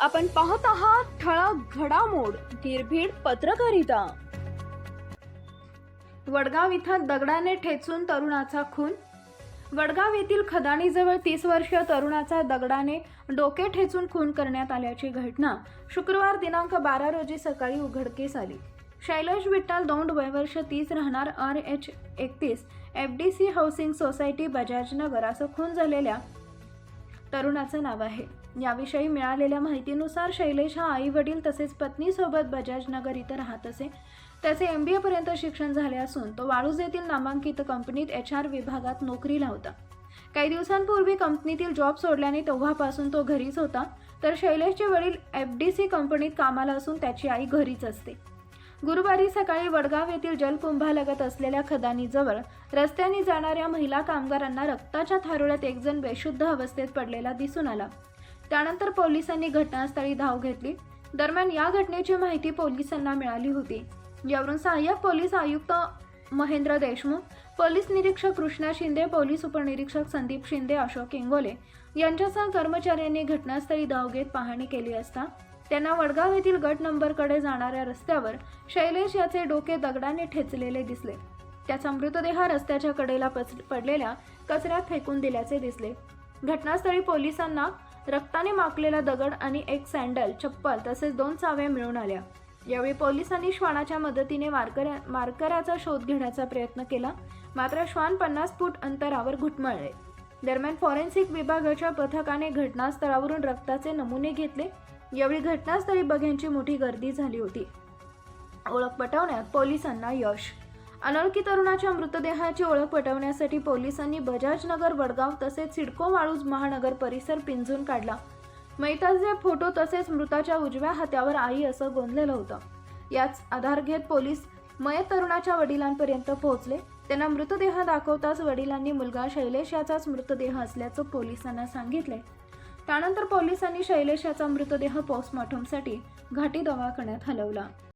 आपण पाहत आहात ठळक घडामोड निर्भीड पत्रकारिता. वडगाव इथं दगडाने ठेचून तरुणाचा खून. वडगाव येथील खदाणीजवळ तीस वर्षीय तरुणाचा दगडाने डोके ठेचून खून करण्यात आल्याची घटना शुक्रवार दिनांक बारा रोजी सकाळी उघडकीस आली. शैलेश विठ्ठल दोंड वयवर्ष तीस राहणार आर एच एकतीस F D C housing society Bajajnagar असं खून झालेल्या तरुणाचं नाव आहे. याविषयी मिळालेल्या माहितीनुसार शैलेश हा आई वडील तसेच पत्नीसोबत बजाजनगर इथं राहत असे. त्याचे एम बी एपर्यंत शिक्षण झाले असून तो वाळूज येथील नामांकित कंपनीत एच आर विभागात नोकरीला होता. काही दिवसांपूर्वी कंपनीतील जॉब सोडल्याने तेव्हापासून तो घरीच होता. तर शैलेशचे वडील एफ डी सी कंपनीत कामाला असून त्याची आई घरीच असते. गुरुवारी सकाळी वडगाव येथील जलकुंभालगत असलेल्या खदानीजवळ रस्त्याने जाणाऱ्या महिला कामगारांना रक्ताच्या थारोळ्यात एकजण बेशुद्ध अवस्थेत पडलेला दिसून आला. त्यानंतर पोलिसांनी घटनास्थळी धाव घेतली. दरम्यान या घटनेची माहिती पोलिसांना मिळाली होती. यावरून सहाय्यक पोलीस आयुक्त महेंद्र देशमुख पोलीस निरीक्षक कृष्णा शिंदे पोलीस उपनिरीक्षक संदीप शिंदे अशोक इंगोले यांच्यासह कर्मचाऱ्यांनी घटनास्थळी धाव घेत पाहणी केली असता त्यांना वडगाव येथील गट नंबरकडे जाणाऱ्या रस्त्यावर शैलेश याचे डोके दगडाने ठेचलेले दिसले. त्याचा मृतदेह रस्त्याच्या कडेला पच पडलेल्या कचऱ्यात फेकून दिल्याचे दिसले. घटनास्थळी पोलिसांना रक्ताने माकलेला दगड आणि एक सँडल चप्पल तसेच दोन चाव्या मिळून आल्या. यावेळी पोलिसांनी श्वानाच्या मदतीने मारकऱ्या मारकऱ्याचा शोध घेण्याचा प्रयत्न केला मात्र श्वान पन्नास फूट अंतरावर घुटमळले. दरम्यान फॉरेन्सिक विभागाच्या पथकाने घटनास्थळावरून रक्ताचे नमुने घेतले यावेळी घटनास्थळी बघ्यांची मोठी गर्दी झाली होती. ओळख पटवण्यात पोलिसांना यश. अनोळखी तरुणाच्या मृतदेहाची ओळख पटवण्यासाठी पोलिसांनी बजाजनगर वडगाव तसेच सिडको वाळूज महानगर परिसर पिंजून काढला. मैताचे फोटो तसेच मृताच्या उजव्या हातावर आई असं गोंधलेलं होतं. याच आधार घेत पोलीस मयत तरुणाच्या वडिलांपर्यंत पोहोचले. त्यांना मृतदेह दाखवताच वडिलांनी मुलगा शैलेश याचाच मृतदेह असल्याचं पोलिसांना सांगितले त्यानंतर पोलिसांनी शैलेश याचा मृतदेह पोस्टमॉर्टमसाठी घाटी दवाखान्यात हलवला.